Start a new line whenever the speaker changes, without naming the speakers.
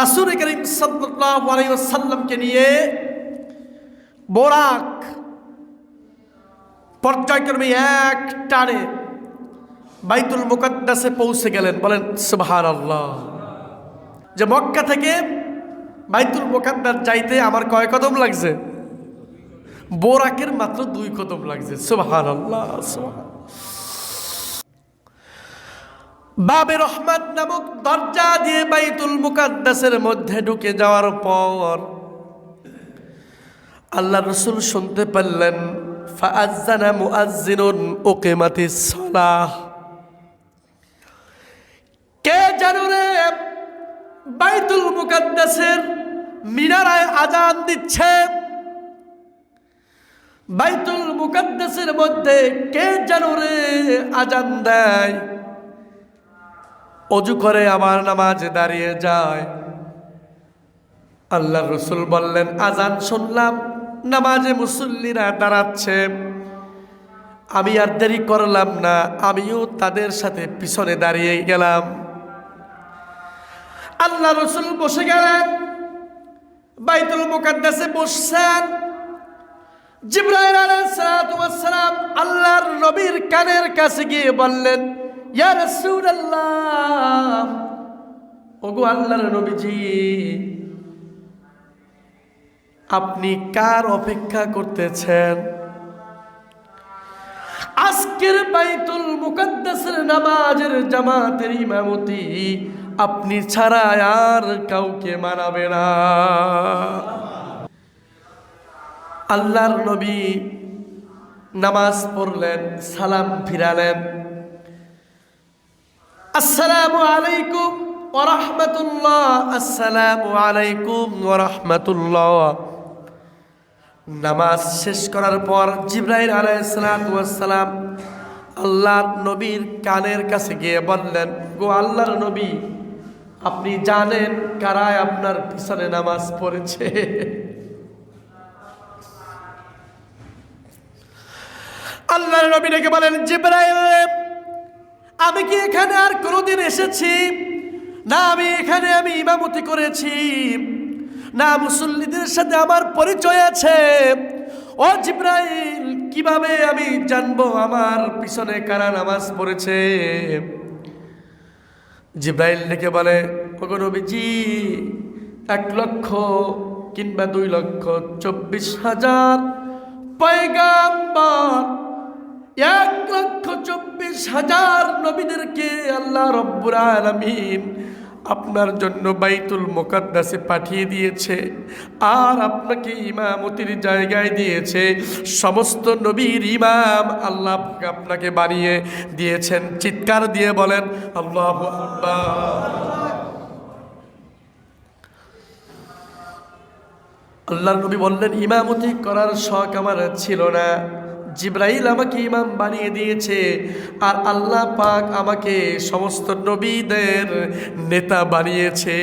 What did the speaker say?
রাসুল করিম সাল্লামকে নিয়ে বোরাক পর্যায়ক্রমে এক টানে বাইতুল মুকাদ্দাসে পৌঁছে গেলেন। বলেন সুবহান আল্লাহ যে মক্কা থেকে বাইতুল মুকাদ্দাস যাইতে আমার কয় কদম লাগছে? বোরাকের মাত্র দুই কদম লাগছে। সুবহান আল্লাহ সুবহান বাবে রহমান নামক দরজা দিয়ে বাইতুল মুকাদ্দাসের মধ্যে ঢুকে যাওয়ার পর আল্লাহ রসুল শুনতে পারলেন কে বাইতুল মুকাদ্দাসের আজান দিচ্ছে? বাইতুল মুকাদ্দাসের মধ্যে কে জানো রে আজান দেয়? অজু করে আমার নামাজে দাঁড়িয়ে যায়। আল্লাহ রসুল বললেন, আজান শুনলাম, নামাজে মুসল্লিরা দাঁড়াচ্ছে। আমি আর দেরি করলাম না, আমিও তাদের সাথে পিছনে দাঁড়িয়ে গেলাম। আল্লাহ রসুল বসে গেলেন, বাইতুল মুকাদ্দাসে বসছেন। জিব্রাইল আলাইহিস সালাম আল্লাহর নবীর কানের কাছে গিয়ে বললেন ইয়া ওগো আল্লাহর নবীজি, আপনি কার অপেক্ষা করতেছেন? আজকের বাইতুল মুকাদ্দাসের নামাজের জামাতের ইমামতি আপনি ছাড়া আর কাউকে মানাবে না। আল্লাহর নবী নামাজ পড়লেন, সালাম ফিরালেন। আসসালামু আলাইকুম ওরহমতুল্লাহ আসসালামু আলাইকুম ওরহমতুল্লাহ নামাজ শেষ করার পর জিব্রাইল আলাইসালাম আল্লাহর নবীর কানের কাছে গিয়ে বললেন, গো আল্লাহর নবী, আপনি জানেন কারায় আপনার পিছনে নামাজ পড়েছে? আল্লাহর নবী ডেকে বলেন, জিব্রাইল আমি কি এখানে আর কোনোদিন এসেছি? না আমি এখানে আমি ইমামতি করেছি। না মুসল্লিদের সাথে আমার পরিচয় আছে। ও জিব্রাইল, কীভাবে আমি জানব আমার পিছনে কারা নামাজ পড়েছে? জিব্রাইল ডেকে বলে, ওগো নবীজি, এক লক্ষ কিংবা দুই লক্ষ চব্বিশ হাজার পয়গাম্বর, এক লক্ষ চব্বিশ হাজার নবীদেরকে আল্লাহ রব্বুর আলমিন আপনার জন্য বাইতুল মোকাদ্দাসে পাঠিয়ে দিয়েছে আর আপনাকে ইমামতির জায়গায় দিয়েছে। সমস্ত নবীর ইমাম আল্লাহ আপনাকে বানিয়ে দিয়েছেন। চিৎকার দিয়ে বলেন, আল্লাহ আল্লাহর নবী বললেন, ইমামতি করার শখ আমার ছিল না। জিব্রাইল আমাকে ইমাম বানিয়ে দিয়েছে আর আল্লাহ পাক আমাকে সমস্ত নবীদের নেতা বানিয়েছে।